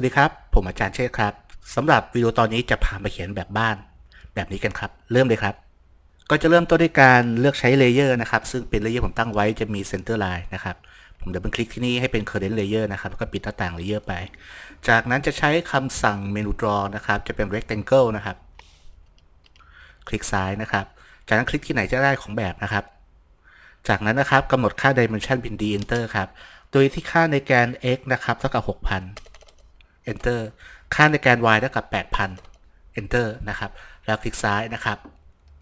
วัสดีครับ ผมอาจารย์เชษครับสำหรับวิดีโอตอนนี้จะพามาเขียนแบบบ้าน แบบนี้กันครับ เริ่มเลยครับ ก็จะเริ่มต้นด้วยการเลือกใช้เลเยอร์นะครับ ซึ่งเป็นเลเยอร์ผมตั้งไว้จะมี Center Line นะครับ ผมเดับเบิลคลิกที่นี่ให้เป็น Current Layer นะครับ แล้วก็ปิดหน้าต่างเลเยอร์ไป จากนั้นจะใช้คำสั่งเมนู Draw นะครับ จะเป็น Rectangle นะครับ คลิกซ้ายนะครับ จากนั้นคลิกที่ไหนจะได้ของแบบนะครับ จากนั้นนะครับกำหนดค่า dimension เป็น d enter ครับ โดยที่ค่าในแกน x นะครับเท่ากับ 6,000 enter ค่าในแกน y เท่ากับ 8,000 enter นะครับ แล้วคลิกซ้ายนะครับ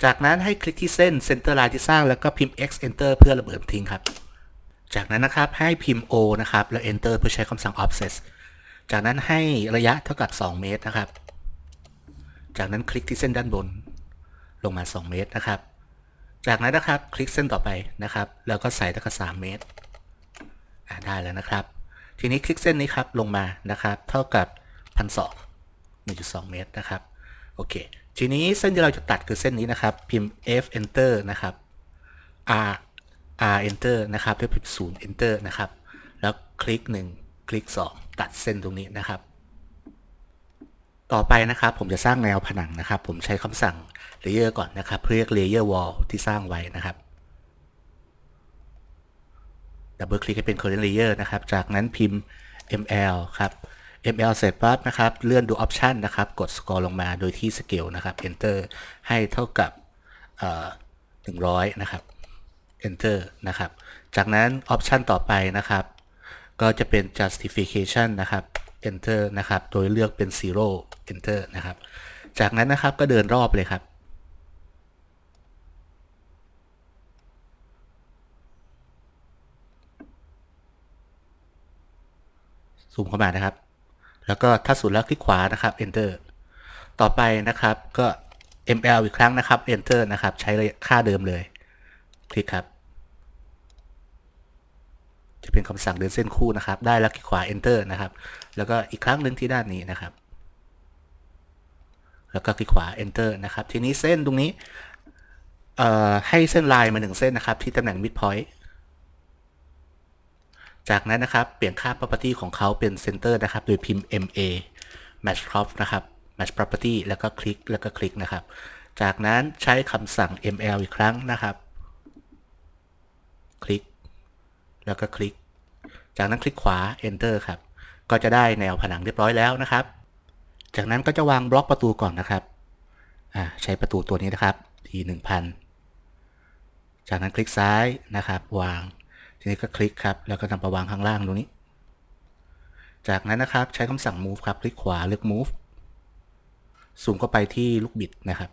จากนั้นให้คลิกที่เส้น center line ที่สร้างแล้วก็พิมพ์ x enter เพื่อระเบิดทิ้งครับ จากนั้นนะครับให้พิมพ์ o นะครับ แล้ว enter เพื่อใช้คำสั่ง offset จากนั้นให้ระยะเท่ากับ 2 เมตรนะครับ จากนั้นคลิกที่เส้นด้านบน ลงมา 2 เมตรนะครับ จากนั้นนะครับคลิกเส้นต่อไปนะครับ แล้วก็ใส่ตะกร้า3เมตรได้แล้วนะครับ ทีนี้คลิกเส้นนี้ครับลงมานะครับ เท่ากับพันสอง1.2เมตรนะครับโอเค ทีนี้เส้นที่เราจะตัดคือเส้นนี้นะครับ พิมพ์ F enter นะครับ R R enter นะครับแล้วพิมพ์0 enter นะครับ แล้วคลิก1คลิก2ตัดเส้นตรงนี้นะครับ ต่อไปนะครับผมจะสร้างแนวผนังนะครับ ผมใช้คำสั่ง layer ก่อนนะครับเรียก layer wall ที่สร้างไว้นะครับ ดับเบิลคลิกให้เป็น current layer นะครับ จากนั้นพิมพ์ ml ครับ ml เสร็จปั๊บนะครับ เลื่อนดู option นะครับ กด scroll ลงมาโดยที่ scale นะครับ enter ให้เท่ากับเอ่อ100นะครับ enter นะครับ จากนั้น option ต่อไปนะครับ ก็จะเป็น justification นะครับ enter นะครับ โดยเลือกเป็น zero enter นะครับ จากนั้นนะครับก็เดินรอบเลยครับ ซูมเข้ามานะครับ แล้วก็ถ้าสุดแล้วคลิกขวานะครับ enter ต่อไปนะครับก็ ml อีกครั้งนะครับ enter นะครับ ใช้ค่าเดิมเลย คลิกครับ จะเป็นคำสั่งเดินเส้นคู่นะครับ ได้แล้วคลิกขวา enter นะครับ แล้วก็อีกครั้งหนึ่งที่ด้านนี้นะครับ แล้วก็คลิกขวา enter นะครับ ทีนี้เส้นตรงนี้ให้เส้นลายมาหนึ่งเส้นนะครับ ที่ตำแหน่ง midpoint จากนั้นนะครับเปลี่ยนค่า property ของเขาเป็น center นะครับโดยพิมพ์ ma match crop นะครับ match property แล้วก็คลิกแล้วก็คลิกนะครับ จากนั้นใช้คำสั่ง ml อีกครั้งนะครับ คลิก แล้วก็คลิก จากนั้นคลิกขวา enter ครับ ก็จะได้แนวผนังเรียบร้อยแล้วนะครับ จากนั้นก็จะวางบล็อกประตูก่อนนะครับใช้ประตูตัวนี้นะครับที1000 จากนั้นคลิกซ้ายนะครับ วาง ทีนี้ก็คลิกครับ แล้วก็นำไปวางข้างล่างตรงนี้ จากนั้นนะครับใช้คำสั่ง move ครับคลิกขวาเลือก move ซูมเข้าไปที่ลูกบิดนะครับ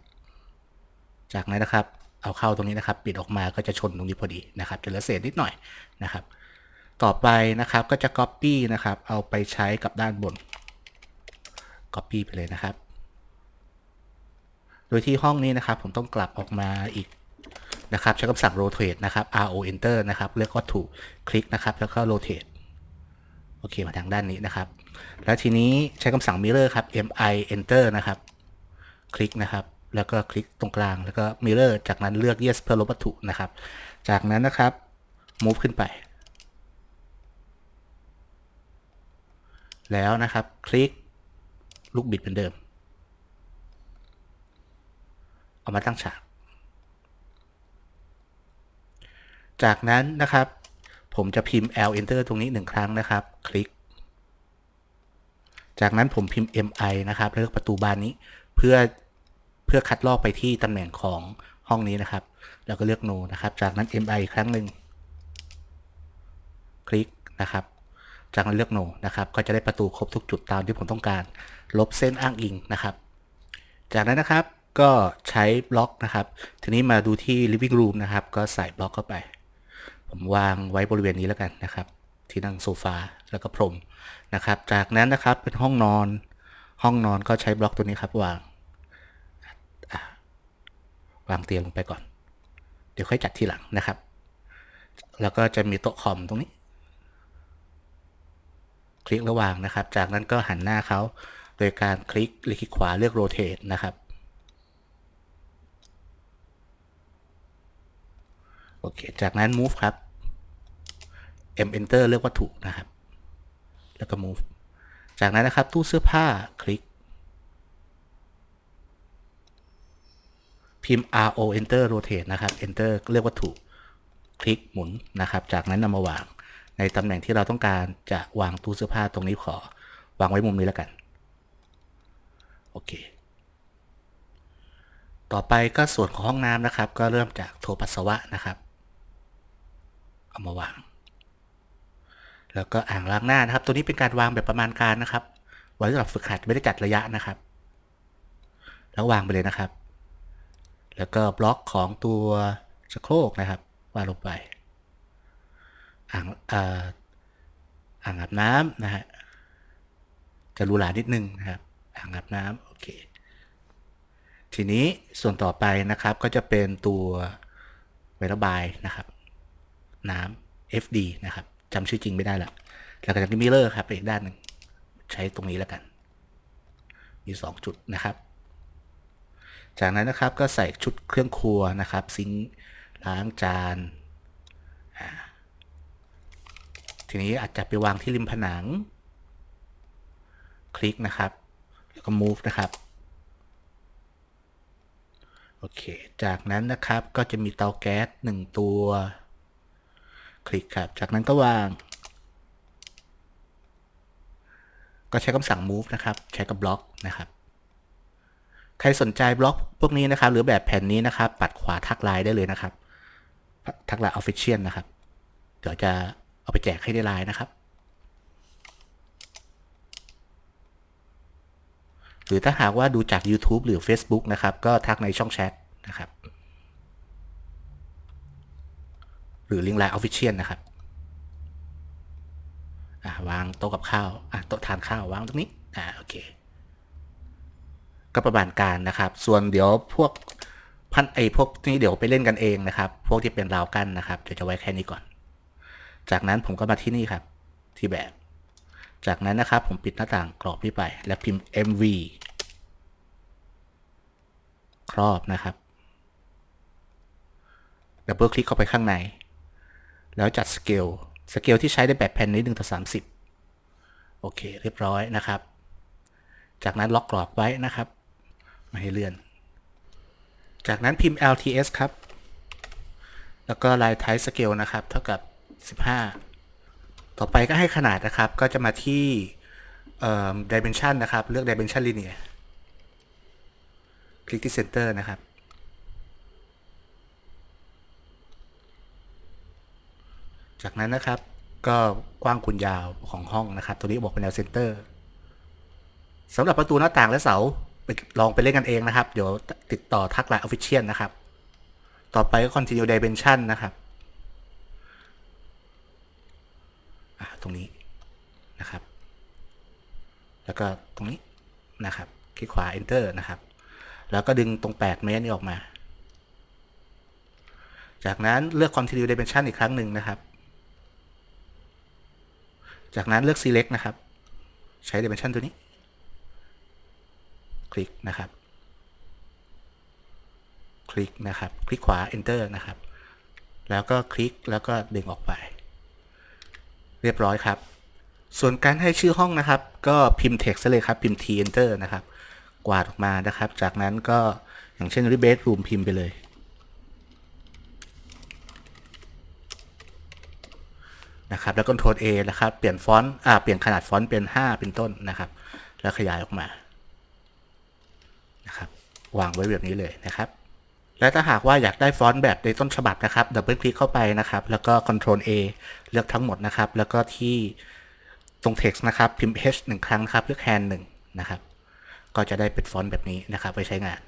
จากนั้นนะครับเอาเข้าตรงนี้นะครับ ปิดออกมาก็จะชนตรงนี้พอดีนะครับจะเหลือเศษนิดหน่อยนะครับ ต่อไปนะครับก็จะ copy นะครับ เอาไปใช้กับด้านบน copy ไปเลยนะครับ โดยที่ห้องนี้นะครับ ผมต้องกลับออกมาอีก นะครับใช้คำสั่ง rotate นะครับ ro enter นะครับ เลือกวัตถุคลิกนะครับ แล้วก็ rotate โอเค มาทางด้านนี้นะครับ แล้วทีนี้ใช้คำสั่ง mirror ครับ mi enter นะครับ คลิกนะครับแล้วก็คลิกตรงกลางแล้วก็ mirror จากนั้นเลือก yes เพื่อลบวัตถุนะครับ จากนั้นนะครับ move ขึ้นไป แล้วนะครับ คลิกลูกบิดเหมือนเดิม เอามาตั้งฉาก จากนั้นนะครับ ผมจะพิมพ์ l enter ตรงนี้หนึ่งครั้งนะครับ คลิก จากนั้นผมพิมพ์ mi นะครับ เลือกประตูบานนี้เพื่อเพื่อคัดลอกไปที่ตำแหน่งของห้องนี้นะครับ แล้วก็เลือก no นะครับ จากนั้น mi อีกครั้งหนึ่งคลิกนะครับ จากนั้นเลือก no นะครับ ก็จะได้ประตูครบทุกจุดตามที่ผมต้องการ ลบเส้นอ้างอิงนะครับ จากนั้นนะครับก็ใช้บล็อกนะครับ ทีนี้มาดูที่ living room นะครับ ก็ใส่บล็อกเข้าไป ผมวางไว้บริเวณนี้แล้วกันนะครับ ที่นั่งโซฟาแล้วก็พรมนะครับ จากนั้นนะครับเป็นห้องนอน ห้องนอนก็ใช้บล็อกตัวนี้ครับวางวางเตียงลงไปก่อน เดี๋ยวค่อยจัดทีหลังนะครับ แล้วก็จะมีโต๊ะคอมตรงนี้ คลิกระหว่างนะครับ จากนั้นก็หันหน้าเขาโดยการคลิกหรือคลิกขวาเลือก rotate นะครับ โอเค จากนั้น move ครับ m enter เลือกวัตถุนะครับ แล้วก็ move จากนั้นนะครับตู้เสื้อผ้าคลิก พิมพ์ RO Enter Rotate นะครับ Enter เลือกวัตถุ คลิกหมุนนะครับ จากนั้นนำมาวางในตำแหน่งที่เราต้องการจะวางตู้เสื้อผ้าตรงนี้ขอ วางไว้มุมนี้แล้วกัน โอเค ต่อไปก็ส่วนของห้องน้ำนะครับ ก็เริ่มจากโถปัสสาวะนะครับ เอามาวาง แล้วก็อ่างล้างหน้านะครับ ตัวนี้เป็นการวางแบบประมาณการนะครับ ไว้สำหรับฝึกหัดไม่ได้จัดระยะนะครับ แล้ววางไปเลยนะครับ แล้วก็บล็อกของตัวชักโครกนะครับวางลงไป อ่างอ่าอ่างอาบน้ำนะฮะจะรูหรานิดนึงนะครับ อ่างอาบน้ำโอเค ทีนี้ส่วนต่อไปนะครับก็จะเป็นตัวไวระบายนะครับ น้ำ FD นะครับ จำชื่อจริงไม่ได้ละแล้วก็จะมีมิเลอร์ครับไปอีกด้านหนึ่งใช้ตรงนี้แล้วกัน มี 2 จุดนะครับ จากนั้นนะครับก็ใส่ชุดเครื่องครัวนะครับ ซิงล้างจานทีนี้อาจจะไปวางที่ริมผนัง คลิกนะครับ แล้วก็ move นะครับโอเค จากนั้นนะครับก็จะมีเตาแก๊สหนึ่งตัว คลิกครับ จากนั้นก็วาง ก็ใช้คำสั่ง move นะครับ ใช้กับบล็อกนะครับ ใครสนใจบล็อกพวกนี้นะครับ หรือแบบแผ่นนี้นะครับ ปัดขวาทักไลน์ได้เลยนะครับ ทักไลน์ Official นะครับ เดี๋ยวจะเอาไปแจกให้ในไลน์นะครับ หรือถ้าหากว่าดูจาก YouTube หรือ Facebook นะครับ ก็ทักในช่องแชทนะครับ ห รือลิงก์ไลน์ Official นะครับวางโต๊ะกับข้าวโต๊ะทานข้าววางตรงนี้อ่าโอเคก็ประมาณการนะครับ ส่วนเดี๋ยวพวกพันไอพวกนี้เดี๋ยวไปเล่นกันเองนะครับ พวกที่เป็นราวกั้นนะครับ เดี๋ยวจะไว้แค่นี้ก่อน จากนั้นผมก็มาที่นี่ครับ ที่แบบ จากนั้นนะครับผมปิดหน้าต่างกรอบนี้ไป แล้วพิมพ์ mv ครอบนะครับดับเบิลคลิกเข้าไปข้างใน แล้วจัดสเกลสเกลที่ใช้ในแบบแผ่นนี้1ต่อ30 โอเค เรียบร้อยนะครับ จากนั้นล็อกกรอบไว้นะครับ ไม่ให้เลื่อน จากนั้นพิมพ์ LTS ครับ แล้วก็ลายไทสเกลนะครับ เท่ากับ 15 ต่อไปก็ให้ขนาดนะครับ ก็จะมาที่เอ่อ dimension นะครับ เลือก dimension linear คลิกที่ center นะครับ จากนั้นนะครับก็กว้างคูณยาวของห้องนะครับ ตัวนี้บอกเป็นแนว center สำหรับประตูหน้าต่างและเสาไปลองไปเล่นกันเองนะครับ เดี๋ยวติดต่อทักไลน์ Official นะครับ ต่อไปก็ continue dimension นะครับตรงนี้นะครับ แล้วก็ตรงนี้นะครับ คลิกขวา enter นะครับ แล้วก็ดึงตรง 8 เมตรนี้ออกมา จากนั้นเลือก continue dimension อีกครั้งหนึ่งนะครับ จากนั้นเลือก select นะครับ ใช้ dimension ตัวนี้ คลิกนะครับ คลิกนะครับ คลิกขวา enter นะครับ แล้วก็คลิกแล้วก็ดึงออกไป เรียบร้อยครับ ส่วนการให้ชื่อห้องนะครับ ก็พิมพ์ text เลยครับ พิมพ์ t enter นะครับ กวาดออกมานะครับ จากนั้นก็อย่างเช่น r e b a s e room พิมพ์ไปเลย นะครับแล้ว Ctrl A นะครับเปลี่ยนฟอนต์อ่าเปลี่ยนขนาดฟอนต์เป็น 5 เป็นต้นนะครับ แล้วขยายออกมานะครับวางไว้แบบนี้เลยนะครับ และถ้าหากว่าอยากได้ฟอนต์แบบในต้นฉบับนะครับดับเบิลคลิกเข้าไปนะครับ แล้วก็ Ctrl A เลือกทั้งหมดนะครับ แล้วก็ที่ตรง text นะครับพิมพ์ H หนึ่งครั้งครับเลือก hand หนึ่งนะครับก็จะได้เป็นฟอนต์แบบนี้นะครับไว้ใช้งาน